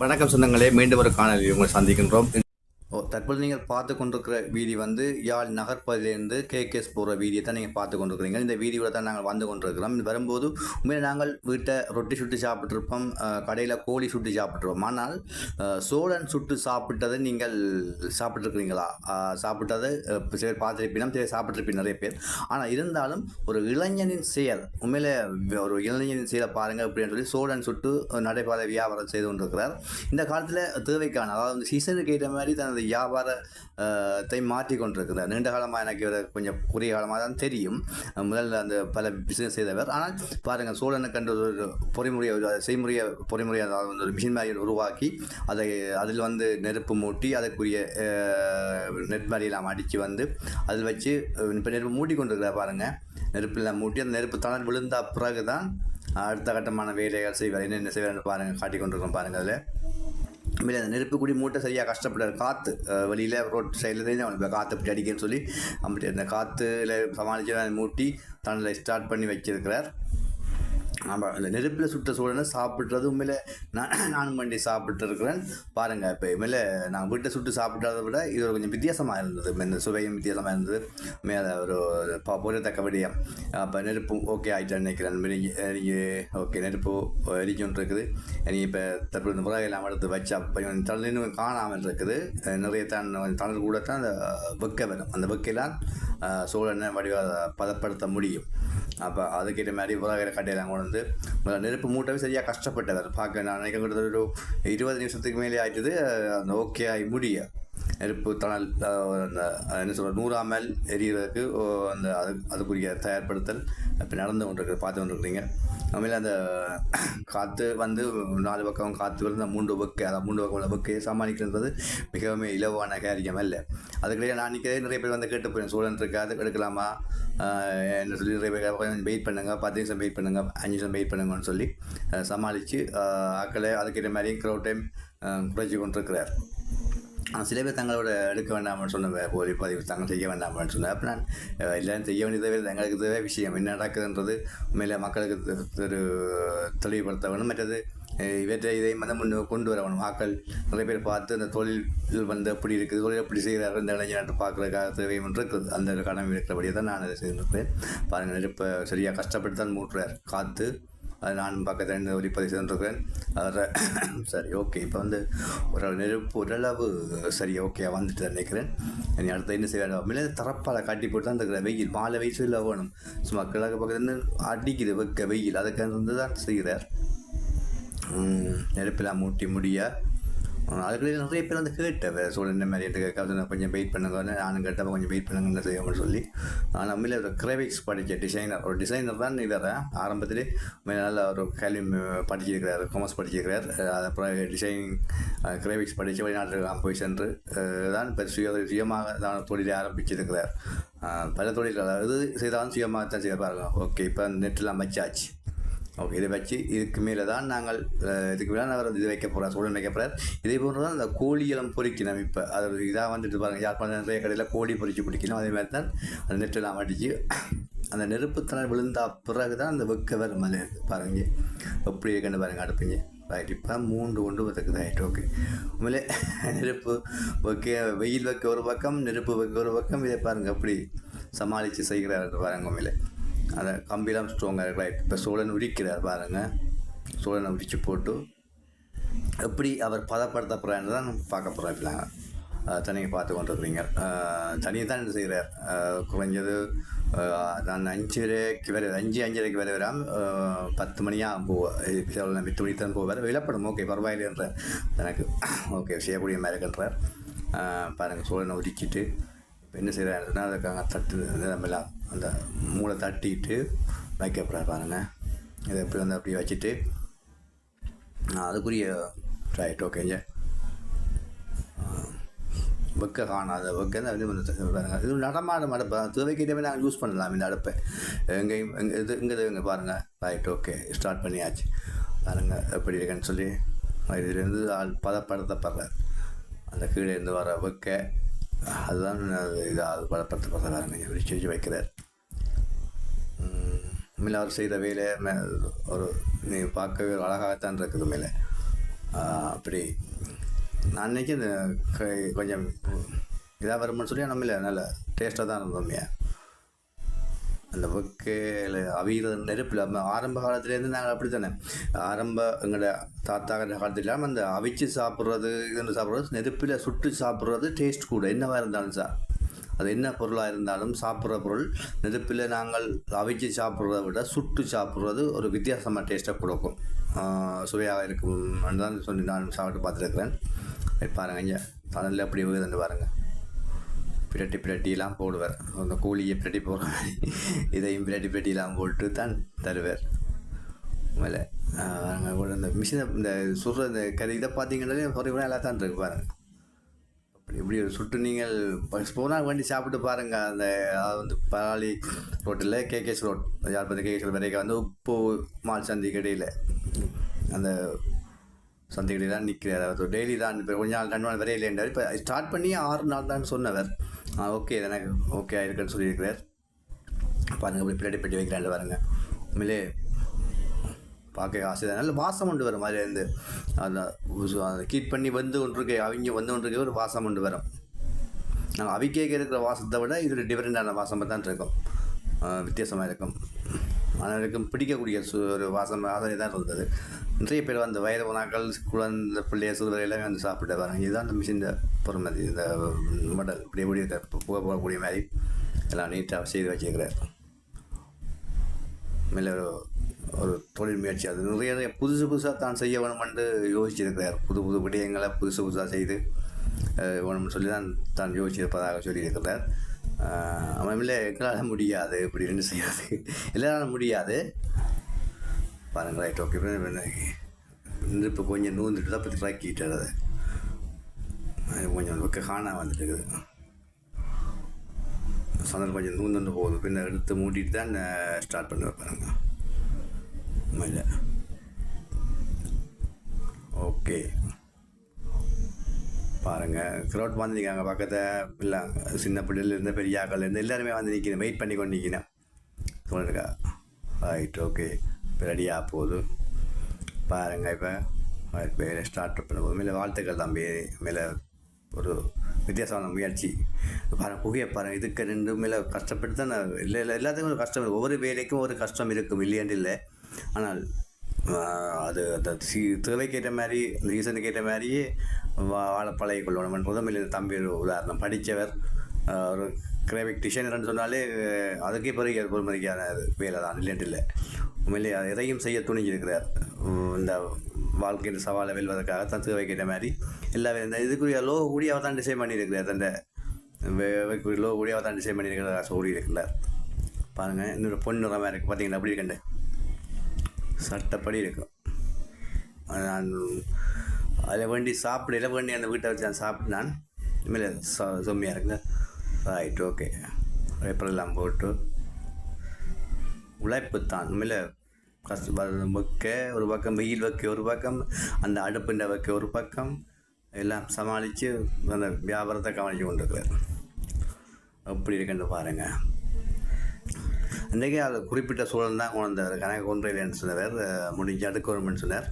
வணக்கம் சொந்தங்களே மீண்டும் ஒரு காணொலி உங்களை சந்திக்கின்றோம். தற்போது நீங்கள் பார்த்து கொண்டிருக்கிற வீதி வந்து யாழ் நகர்ப்பதிலிருந்து கேகேஎஸ் போகிற வீதியை தான் நீங்கள் பார்த்து கொண்டிருக்கிறீங்க இந்த வீதியோட தான் நாங்கள் வந்து கொண்டிருக்கிறோம். வரும்போது உண்மையில நாங்கள் வீட்டை ரொட்டி சுட்டு சாப்பிட்ருப்போம் கடையில் கோழி சுட்டு சாப்பிட்ருப்போம் ஆனால் சோழன் சுட்டு சாப்பிட்டதை நீங்கள் சாப்பிட்ருக்கிறீங்களா சாப்பிட்டதை அஹ், சில பேர் பார்த்துருப்பீங்க சில சாப்பிட்ருப்பீங்க நிறைய பேர். ஆனால் இருந்தாலும் ஒரு இளைஞனின் செயல் உண்மையில் ஒரு இளைஞனின் செயலை பாருங்கள் அப்படின்னு சொல்லி சோழன் சுட்டு நடைபாதை வியாபாரம் செய்து கொண்டிருக்கிறார். இந்த காலத்தில் தேவைக்கான அதாவது சீசனுக்கு ஏற்ற மாதிரி தனது வியாபாரத்தை மாற்றி கொண்டிருக்கிறார் நீண்ட காலமாக எனக்கு இவர் கொஞ்சம் குறுகிய காலமாக தான் தெரியும். முதல்ல அந்த பல பிஸ்னஸ் செய்தவர். ஆனால் பாருங்கள் சோழனுக்கு கண்டு ஒரு பொறிமுறையை செய்முறையை பொறிமுறையை வந்து ஒரு மிஷின் மாதிரி உருவாக்கி அதை அதில் வந்து நெருப்பு மூட்டி அதற்குரிய அஹ், அடித்து வந்து அதில் வச்சு இப்போ நெருப்பு மூட்டி கொண்டிருக்கிறார் பாருங்கள் நெருப்பில் மூட்டி அந்த நெருப்பு தளர் விழுந்த பிறகு தான் அடுத்த கட்டமான வேலைகள் செய்வார். என்னென்ன செய்வார்னு பாருங்கள் காட்டி கொண்டிருக்கோம் பாருங்கள் அதில். வெளியே அந்த நெருப்பு குடி மூட்டை சரியாக கஷ்டப்பட்டார் காற்று வெளியில் ரோட் சைடில் அவனுக்கு காற்று இப்படி அடிக்கன்னு சொல்லி அப்படி அந்த காற்றுல சமாளித்து அதை மூட்டி தன்னில் ஸ்டார்ட் பண்ணி வச்சிருக்கிறார். ஆமாம் அந்த நெருப்பில் சுட்ட சூழலை சாப்பிட்றது உண்மையில் நான் நானும் பண்ணி சாப்பிட்டு இருக்கிறேன் பாருங்கள் இப்போ உண்மையில் நான் வீட்டை சுட்டு சாப்பிட்றத விட இது ஒரு கொஞ்சம் வித்தியாசமாக இருந்தது. இந்த சுவையும் வித்தியாசமாக இருந்தது. மேலே ஒரு ப- பொரியத்தக்க அப்போ நெருப்பு ஓகே ஆகிட்டேன் நினைக்கிறேன். நீங்கள் ஓகே நெருப்பு எரிக்கும் இருக்குது. நீ இப்போ தற்போது இந்த முறை எல்லாம் எடுத்து வச்சா கொஞ்சம் தண்ணி இன்னும் காணாமல் இருக்குது. நிறைய தன் தணல் கூட தான் அந்த வெக்கை வரும். அந்த வெக்கையெல்லாம் அஹ், சோழனை வடிவ பதப்படுத்த முடியும். அப்போ அதுக்கேற்ற மாதிரி உலகிற கட்டையெல்லாம் கொண்டு வந்து முதல்ல நெருப்பு மூட்டவே சரியாக அதை பார்க்க நான் நினைக்க கிட்டத்தட்ட ஒரு இருபது நிமிஷத்துக்கு மேலே ஆயிட்டது அந்த ஓகே ஆகி முடிய நெருப்பு தணல் அந்த என்ன சொல்ற நூறாமல் எரியறதுக்கு அந்த அது அதுக்குரிய தயார்படுத்தல் இப்போ நடந்து கொண்டிருக்கு பார்த்து கொண்டிருக்கிறீங்க அதுமாதிரி அந்த காற்று வந்து நாலு பக்கம் காற்று வந்து அந்த மூன்று பக்கு அதாவது மூன்று பக்கம் உள்ள பக்கையை சமாளிக்கிறது மிகவும் இலவான காரியம் இல்லை அதுக்கிடையே நான் நிற்கிறதே நிறைய பேர் வந்து கேட்டு போயிருந்தேன் சூழல் இருக்காது அது எடுக்கலாமா என்ன சொல்லி கொஞ்சம் வெயிட் பண்ணுங்க பத்து நிமிஷம் வெயிட் பண்ணுங்கள் அஞ்சு நிமிஷம் வெயிட் பண்ணுங்கன்னு சொல்லி சமாளித்து ஆக்களை அதுக்கேற்ற மாதிரி க்ரௌட் டைம் குறைச்சி கொண்டிருக்கிறார். ஆனால் சில பேர் தங்களோட எடுக்க வேண்டாம்னு சொன்ன போலி பதிவு தாங்கள் செய்ய வேண்டாம்னு சொன்னேன் அப்போ நான் எல்லாரும் எல்லாம் செய்ய வேண்டியதே எங்களுக்கு தேவை விஷயம் என்ன நடக்குதுன்றது உண்மையில் மக்களுக்கு ஒரு தெளிவுபடுத்த வேணும். மற்றது இவற்றை இதை வந்து முன்னு கொண்டு வர வேணும் மக்கள் நிறைய பேர் பார்த்து அந்த தொழில் வந்து எப்படி இருக்குது தொழில் எப்படி செய்கிறார்கள் இந்த இளைஞர் பார்க்குறதுக்காக தேவையும் இருக்குது. அந்த கடமை இருக்கிறபடியே தான் நான் அதை செய்திருக்கிறேன். பாருங்கள் நெருப்பை சரியாக கஷ்டப்பட்டு தான் மூட்டுறார் காற்று அது நான் பக்கத்தில் இருந்து ஒளிப்பதிவு செய்திருக்கிறேன். அதில் சரி ஓகே. இப்போ வந்து ஒரு நெருப்பு ஓரளவு சரி ஓகே வந்துட்டு நினைக்கிறேன். இனி அடுத்து என்ன செய்ய மேலே தரப்பால் காட்டி போட்டு தான் இருக்கிற வெயில் மாலை வயசில் வேணும் சும்மா கிழக்கு பக்கத்துலேருந்து அடிக்குது வைக்க வெயில். அதுக்கு வந்து தான் செய்கிறார். நெருப்பெல்லாம் மூட்டி முடிய? அதுக்கு நிறைய பேர் வந்து கேட்டேன் சொல்ல என்ன மாதிரி எனக்கு கேட்காது கொஞ்சம் வெயிட் பண்ணுங்க. நானும் கேட்டப்ப கொஞ்சம் வெயிட் பண்ணுங்கன்னு செய்யணும்னு சொல்லி. நான் நம்மளே ஒரு கிரேவிக்ஸ் படித்த டிசைனர் ஒரு டிசைனர் தான் இவர். ஆரம்பத்திலே நல்ல ஒரு கல்வி படிச்சிருக்கிறார் காமர்ஸ் படிச்சிருக்கிறார். அப்புறம் டிசைனிங் கிரேவிக்ஸ் படித்து வெளிநாட்டுக்கு போய் சென்று தான் இப்போ சுய சுயமாக தான் தொழிலை ஆரம்பிச்சிருக்கிறார். பல தொழில் அதாவது செய்தாலும் சுயமாக தான் செய்ய பாருங்க ஓகே இப்போ நெட்டெலாம் வச்சாச்சு. ஓகே இதை வச்சு இதுக்கு மேலே தான் நாங்கள் இதுக்கு மேலே அவர் இது வைக்க போகிறார் சூழல் வைக்க போகிறார் இதே போன்று தான் அந்த கோழியெல்லாம் பொறிக்கணும் இப்போ அது ஒரு இதாக வந்துட்டு பாருங்கள் யார் நிறைய கடையில் கோழி பொறிச்சு பிடிக்கணும் அதே மாதிரி தான் அந்த நெட்டெல்லாம் அடித்து அந்த நெருப்புத்தனால் விழுந்தா பிறகு தான் அந்த வெக்க வரும் அது பாருங்க எப்படி இருக்குன்னு பாருங்க அடுப்பீங்க ரைட் இப்போ மூன்று கொண்டு வந்துக்குது ரைட் ஓகே. உண்மையிலே நெருப்பு வைக்க வெயில் வைக்க ஒரு பக்கம் நெருப்பு வைக்க ஒரு பக்கம் இதை பாருங்கள் எப்படி சமாளித்து செய்கிறார் பாருங்க உண்மையிலே. அந்த கம்பிலாம் ஸ்ட்ராங்காக இருக்கலாம் இப்போ சோழன் உரிக்கிறார் பாருங்கள் சோழனை உரிச்சு போட்டு எப்படி அவர் பதப்படுத்த போகிறான்னு தான் பார்க்க போகிறோம் இப்போ நாங்கள் பார்த்து கொண்டிருக்கிறீங்க தனியாக தான் என்ன செய்கிறார் குறைஞ்சது நான் அஞ்சு வரைக்கு வரை அஞ்சு அஞ்சரைக்கு வரை வராம பத்து மணியாக போவேன் வித்து மணிக்கு தான் போவார். விளப்படும் ஓகே பரவாயில்லைன்ற எனக்கு ஓகே செய்யக்கூடிய மாதிரி இருக்கின்றார் பாருங்கள் சோழனை உரிச்சிட்டு இப்போ என்ன செய்கிறாருன்னா அதுக்காக தட்டு நிலமெல்லாம் அந்த மூளை தட்டிட்டு வைக்க பாருங்கள் பாருங்க. இதை எப்படி வந்து அப்படி வச்சுட்டு நான் அதுக்குரிய ரைட் ஓகேங்க வெக்க காணாத வெக்க தான் இது வந்து பாருங்க. இது நடமாடும் அடுப்பு தேவைக்கிட்டே நாங்கள் யூஸ் பண்ணலாம் இந்த அடுப்பை. எங்கேயும் எங்கே இது இங்கே இங்கே பாருங்கள் ரைட் ஓகே ஸ்டார்ட் பண்ணியாச்சு. பாருங்கள் எப்படி இருக்குன்னு சொல்லி. இதுலேருந்து ஆள் பதப்படுத்தப்படுறார். அந்த கீழே இருந்து வர வெக்க அதுதான் இதாக பதப்படுத்தப்படுற பாருங்க. செஞ்சு வைக்கிறார். உண்மையில் செய்த வேலை மே- ஒரு நீ பார்க்கவே அழகாகத்தான் இருக்குது மேலே. அப்படி. நான் அன்றைக்கி இந்த க- கொஞ்சம் இதாக வரும்னு சொல்லி நம்மள நல்ல டேஸ்ட்டாக தான் இருந்தோமே அந்த வெக்கையில் அவிகிற நெருப்பில் ஆரம்ப காலத்துலேருந்து நாங்கள் அப்படி தானே ஆரம்ப எங்களோட தாத்தா காலத்துல இல்லாமல் அந்த அவிச்சு சாப்பிட்றது இதுன்னு சாப்பிட்றது நெருப்பில் சுட்டு சாப்பிட்றது டேஸ்ட் கூட. என்னவாக இருந்தாலும் சார் அது என்ன பொருளாக இருந்தாலும் சாப்பிட்ற பொருள். நெருப்பில் நாங்கள் அவிச்சு சாப்பிட்றத விட சுட்டு சாப்பிட்றது ஒரு வித்தியாசமாக டேஸ்ட்டாக கொடுக்கும். சுவையாக இருக்கும் தான் சொல்லி நான் சாப்பிட்டு பார்த்துருக்குறேன். பாருங்க இங்கே தணலில் எப்படி விழுதுன்னு பாருங்கள் பிரட்டி பிரட்டிலாம் போடுவார். அந்த கூலியை பிரட்டி போடுற இதையும் பிரட்டி பிரட்டிலாம் போட்டு தான் தருவார். மேலே இந்த மிஷினை இந்த சுடுற இந்த கறி இதை பார்த்தீங்கன்னாலே குறைவாக எல்லாம் தான் இருக்கு பாருங்கள் எப்படி இப்படி ஒரு சுட்டு நீங்கள் போனால் வண்டி சாப்பிட்டு பாருங்கள் அந்த அதாவது வந்து பராளி ரோட்டில் கேகேஎஸ் ரோட் யார் பார்த்து கேகேஎஸ் வரைக்கும் வந்து உப்பு மால் சந்தி கடையில் அந்த சந்தைகளில் தான் நிற்கிறார். அவர் டெய்லி தான். இப்போ கொஞ்ச நாள் ரெண்டு நாள் வரையில் இல்லைன்றார் இப்போ ஸ்டார்ட் பண்ணி ஆறு நாள் தான் சொன்னவர். ஆ ஓகே எனக்கு ஓகே ஆயிருக்குன்னு சொல்லியிருக்கிறார். பாருங்கள் இப்படி பின்னாடி பெட்டி வைக்கிறாண்டு பாருங்கள் உண்மையிலே பார்க்க ஆசை நல்ல வாசம் கொண்டு வரும் அதுலேருந்து அந்த அதை கீட் பண்ணி வந்து கொண்டிருக்க அவங்க வந்து கொண்டிருக்க ஒரு வாசம் கொண்டு வரும். நாங்கள் அவிக்கேக்க இருக்கிற வாசத்தை விட இது டிஃப்ரெண்டான வாசமாக தான் இருக்கும். வித்தியாசமாக இருக்கும். அனைவருக்கும் பிடிக்கக்கூடிய சு ஒரு வாசம் வாசனை தான் இருந்தது. நிறைய பேர் அந்த வயது உணாக்கள் குழந்தை பிள்ளைய சிறுவர் எல்லாமே வந்து சாப்பிட்டு வராங்க. இதுதான் அந்த மிஷின் பொறுமதி இந்த மடல் இப்படி இப்படி இருக்க புகை போகக்கூடிய மாதிரி. எல்லாம் நீட்டாக செய்து வச்சுக்கிறார் மேலே ஒரு தொழில் முயற்சி. அது நிறைய புதுசு புதுசாக தான் செய்ய வேணுமென்று யோசிச்சிருக்கிறார். புது புது விடயங்களை புதுசு புதுசாக செய்து வேணும்னு சொல்லி தான் தான் யோசிச்சிருப்பதாக சொல்லியிருக்கிறார். அவனில் எங்களால் முடியாது இப்படி ரெண்டு செய்யாது எல்லாராலும் முடியாது. பாருங்கள் ரைட் ஓகே இப்போ கொஞ்சம் நூந்துட்டு தான் பற்றி ட்ராக்கிட்டார் அது கொஞ்சம் பக்கம் காணா வந்துட்டு இருக்குது. சந்தல் கொஞ்சம் நூந்து போகுது. பின்ன எடுத்து மூட்டிட்டு தான் ஸ்டார்ட் பண்ணி வைப்பாருங்க இல்லை ஓகே. பாருங்கள் க்ரௌட் வந்து நிற்காங்க பக்கத்தில் சின்ன பிள்ளைலேருந்து பெரிய ஆக்கள்லேருந்து எல்லாருமே வந்து நிற்கிறேன் வெயிட் பண்ணி கொண்டு நிற்கிறேன் சொல்லிருக்கா ரைட் ஓகே இப்போ ரெடியாக போகுது. பாருங்கள் இப்போ. வேலை ஸ்டார்ட் பண்ண மேலே வாழ்த்துக்கள் தம்பி. மேலே ஒரு வித்தியாசமான முயற்சி. பாருங்கள் புகையை பாருங்கள் இதுக்கு ரெண்டு மேலே கஷ்டப்பட்டு தான். நான் இல்லை இல்லை எல்லாத்துக்கும் ஒரு கஷ்டம் ஒவ்வொரு வேலைக்கும் ஒரு கஷ்டம் இருக்கும். இல்லையாண்டு இல்லை. ஆனால் அது அந்த சி தேவைக்கேற்ற மாதிரி அந்த ரீசனுக்கு ஏற்ற மாதிரியே வா வாழ பழகி கொள்ளணும் இல்லை தம்பி ஒரு உதாரணம். படித்தவர் ஒரு கிராஃபிக் டிசைனர்னு சொன்னாலே அதுக்கே பிறகு பொறுமதிக்கான வேலை தான் இல்லைன்ட்டு இல்லை. உண்மையிலே அது எதையும் செய்ய துணிஞ்சிருக்கிறார். இந்த வாழ்க்கையின் சவாலை வெல்வதற்காக தான் தேவைக்கிட்ட மாதிரி. எல்லா இந்த இதுக்குரிய லோ கூடி அவர் தான் டிசைன் பண்ணியிருக்கிறார். அந்த லோ கூடி அவர் தான் டிசைன் பண்ணியிருக்கிறார் சொல்லியிருக்கிறார் பாருங்கள் இன்னொரு பொண்ணு நிறமாக இருக்குது பார்த்தீங்களா அப்படி இருக்கண்டு? சட்டப்படி இருக்கும். நான் அதில் வேண்டி சாப்பிடல வேண்டி அந்த வீட்டை வச்சு நான் சாப்பிட்டு நான் இனிமேல் சொ சொம்மியாக இருக்குங்க ரைட் ஓகே பேப்பரெல்லாம் போட்டு. உழைப்பு தான். உண்மையில் கஷ்ட வைக்க ஒரு பக்கம் வெயில் வைக்க ஒரு பக்கம் அந்த அடுப்புண்ட வைக்க ஒரு பக்கம் எல்லாம் சமாளித்து அந்த வியாபாரத்தை கவனித்து கொண்டிருக்கிறார். எப்படி இருக்குன்னு பாருங்கள் அன்றைக்கே அது குறிப்பிட்ட சூழல் தான் கொண்டு வந்தார். கணக்கு சொன்னவர் முடிஞ்ச அடுக்கணும்னு சொன்னார்.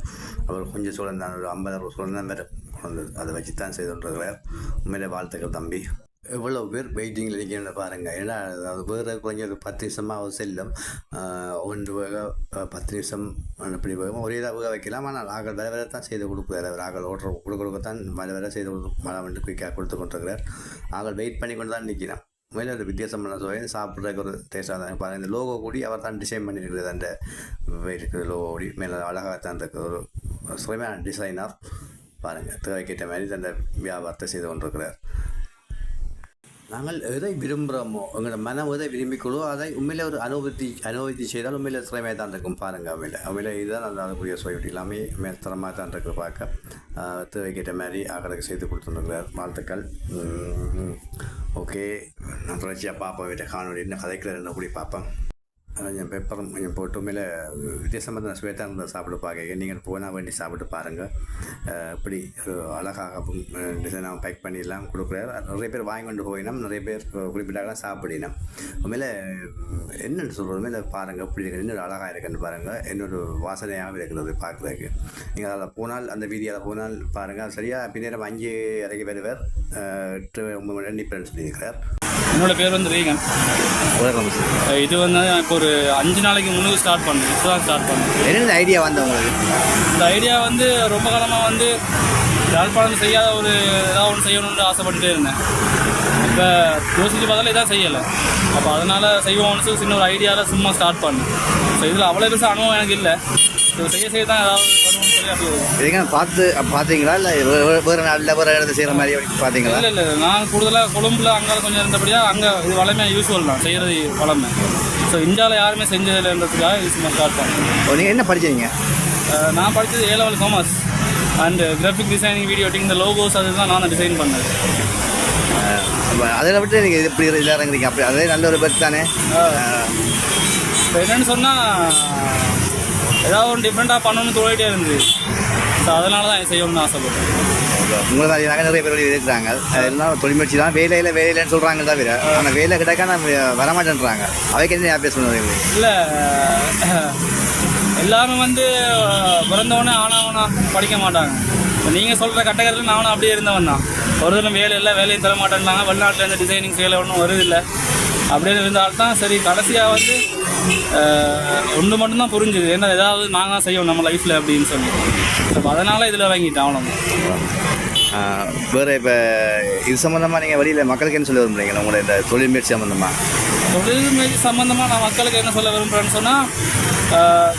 அவர் கொஞ்சம் சூழல் தான் ஒரு ஐம்பது அறுபது சூழல் தான் வேறு கொண்டு அதை வச்சு தான் செய்து கொண்டிருக்கிறார் உண்மையிலே வாழ்த்துக்கள் தம்பி. எவ்வளோ பேர் வெயிட்டிங்கில் இருக்கணும்னு பாருங்கள் ஏன்னா அது வேறு கொஞ்சம் ஒரு பத்து நிமிஷமாக செல்லும். ஒன்று வேக பத்து நிமிஷம் அப்படி வேகம் ஒரே இதாக வேக வைக்கலாம். ஆனால் ஆகல் வேறு வேறு தான் செய்து கொடுக்குறார். ராகல் ஆகல் ஓட்டுற கொடுக்க கொடுக்கத்தான் வேலை வேலை செய்து கொடுக்கும் மழை வந்து குயிக்காக கொடுத்து கொண்டிருக்கிறார். ஆகல் வெயிட் பண்ணி கொண்டு தான் நிற்கிறேன். மேலே ஒரு வித்தியாசமான சுவையை சாப்பிட்றதுக்கு ஒரு டேஸ்ட்டாக தான். பாருங்கள் இந்த லோகோ கூடி அவர் தான் டிசைன் பண்ணியிருக்கிறது அந்த இருக்கிற லோகோ கூடி. மேலே அழகாக தான் இருக்க ஒரு சுவையான ஆஃப் பாருங்கள் தேவைக்கேற்ற மாதிரி தந்த வியாபாரத்தை செய்து கொண்டிருக்கிறார். நாங்கள் எதை விரும்புகிறோமோ எங்களோட மனம் எதை விரும்பிக்கொள்ளோ அதை உண்மையில் ஒரு அனுபவத்தி அனுபவித்து செய்தால் உண்மையில் திறமையாக தான் இருக்கும். பாருங்கள் உண்மையில. உண்மையில இதுதான் அந்த அதுக்குரிய சுவை எல்லாமே மே- திறமாக தான் இருக்குது பார்க்க. தேவைக்கேற்ற மாதிரி ஆக்களுக்கு செய்து கொடுத்துருக்கிறார் வாழ்த்துக்கள். ஓகே. நான் தொடர்ச்சியாக பார்ப்போம். வீட்டை காணொலி என்ன கதைக்கிறார் என்ன கூடி பார்ப்பேன் என் பெப்பரும் கொஞ்சம் போட்டு வித்தியாசமாக தான் ஸ்வேதா இருந்தால் சாப்பிட்டு பார்க்க நீங்கள் போனால் வேண்டி சாப்பிட்டு பாருங்கள் இப்படி ஒரு அழகாகவும் டிசைனாக பேக் பண்ணிடலாம் கொடுக்குறாரு நிறைய பேர் வாங்கி கொண்டு போயினோம் நிறைய பேர் குறிப்பிட்டாலாம் சாப்பிடினோம் உண்மையில் என்னென்னு சொல்கிறது மேலே பாருங்கள் இப்படி இருக்குது இன்னொரு அழகாக இருக்குன்னு பாருங்கள் இன்னொரு வாசனையாகவும் இருக்கிறது பார்க்குறதுக்கு நீங்கள் அதில் போனால் அந்த வீதியால் போனால் பாருங்கள் சரியாக பின்னேரம் அஞ்சு இறங்கி வருவார் எட்டு ஒன்பது மணி டிஃப்ரென்ஸ் சொல்லியிருக்கிறார் என்னோட பேர் வந்து ரீகன். இது வந்து இப்போ ஒரு அஞ்சு நாளைக்கு முன்னுக்கு ஸ்டார்ட் பண்ணேன். இப்போ தான் ஸ்டார்ட் பண்ணேன். என்னென்ன ஐடியா வந்த உங்களுக்கு? இந்த ஐடியா வந்து ரொம்ப காலமாக வந்து யாழ்ப்பாணம் செய்யாத ஒரு ஏதாவது ஒன்று செய்யணும்னு ஆசைப்பட்டுட்டே இருந்தேன். இப்போ யோசிச்சு பார்த்தாலும் இதான் செய்யலை. அப்போ அதனால் செய்வோம்னு சொல்லி சின்ன ஒரு ஐடியாவில் சும்மா ஸ்டார்ட் பண்ணேன். ஸோ இதில் அவ்வளோ பெருசாக அனுபவம் எனக்கு இல்லை. ஸோ செய்ய செய்ய தான் ஏதாவது இதுக்கு பார்த்து பார்த்தீங்களா? இல்லை வேறு நாளில் வேறு இடத்துல செய்கிற மாதிரி பார்த்தீங்களா? இல்லை இல்லை. நான் கூடுதலாக கொழும்புல அங்கே கொஞ்சம் இருந்தபடியாக அங்கே இது வளமையாக யூஸ்வல் தான். செய்கிறது வளமை. ஸோ இந்தியாவில் யாருமே செஞ்சதில்லைன்றதுக்காக இது சும்மா ஸ்டார்ட் பண்ணேன். நீங்கள் என்ன படிச்சீங்க நான் படித்தது A level commerce and graphic designing video editing இந்த லோகோஸ் அதுதான் நான் டிசைன் பண்ணது அதில் விட்டு நீங்கள் இது இப்படி இதில் இறங்குறீங்க அப்படி அதே நல்ல ஒரு பெட் தானே? என்னென்னு சொன்னால் ஏதாவது ஒன்று டிஃப்ரெண்ட்டாக பண்ணணும்னு தோழிட்டே இருந்தது. ஸோ அதனால தான் செய்யணும்னு ஆசைப்பட்டேன். உங்களை மாதிரி நாங்கள் நிறைய பேர் இருக்கிறாங்க. எல்லாம் தொழில்முயற்சி தான். வேலையில் வேலையிலன்னு சொல்கிறாங்க தவிர ஆனால் வேலை கிடைக்கா நம்ம வரமாட்டேன்றாங்க. அவைக்கு என்ன பேச பண்ணுவாங்க இல்லை எல்லாரும் வந்து பிறந்தவொடனே ஆனாவனா படிக்க மாட்டாங்க. நீங்கள் சொல்கிற கட்டகத்தில் நானும் அப்படியே இருந்தவன் தான். ஒரு தினம் வேலை இல்லை வேலையும் தர மாட்டேன்னாங்க வெளிநாட்டில் இருந்து டிசைனிங் வேலை ஒன்றும் வருதில்லை அப்படியே இருந்தால்தான் சரி. கடைசியாக வந்து ஒன்று மட்டும்தான் புரிஞ்சுது. என்ன ஏதாவது நாங்கள் தான் செய்வோம் நம்ம லைஃப்பில் அப்படின்னு சொல்லி. அப்போ அதனால் இதில் வாங்கிட்டேன் அவ்வளோதான் வேறு இப்போ இது சம்மந்தமாக நீங்கள் வெளியில் மக்களுக்கு என்ன சொல்ல விரும்புறீங்க? உங்களோட இந்த தொழில் முயற்சி சம்மந்தமாக தொழில் முயற்சி சம்மந்தமாக நான் மக்களுக்கு என்ன சொல்ல விரும்புகிறேன்னு சொன்னால்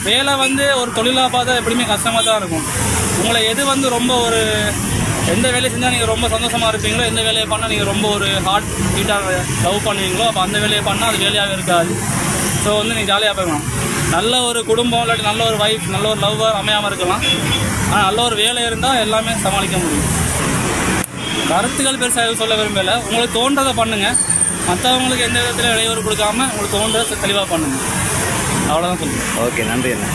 வேலை வந்து ஒரு தொழிலாக பார்த்தா எப்படியுமே கஷ்டமாக தான் இருக்கும். உங்களை எது வந்து ரொம்ப ஒரு எந்த வேலையை செஞ்சால் நீங்கள் ரொம்ப சந்தோஷமாக இருப்பீங்களோ எந்த வேலையை பண்ணால் நீங்கள் ரொம்ப ஒரு ஹார்ட் ஹீட்டாக லவ் பண்ணுவீங்களோ அப்போ அந்த வேலையை பண்ணால் அது வேலையாகவே இருக்காது. ஸோ வந்து நீங்கள் ஜாலியாக போய்க்கலாம் நல்ல ஒரு குடும்பம் இல்லாட்டி நல்ல ஒரு வைஃப் நல்ல ஒரு லவ்வர் அமையாமல் இருக்கலாம். ஆனால் நல்ல ஒரு வேலை இருந்தால் எல்லாமே சமாளிக்க முடியும். கருத்துக்கள் பெருசாக சொல்ல விரும்பல. உங்களுக்கு தோன்றதை பண்ணுங்கள் மற்றவங்களுக்கு எந்த விதத்தில் இடையூறு கொடுக்காம உங்களுக்கு தோன்றதை தெளிவாக பண்ணுங்கள் அவ்வளோதான் சொல்லுங்கள் ஓகே நன்றி அண்ணா.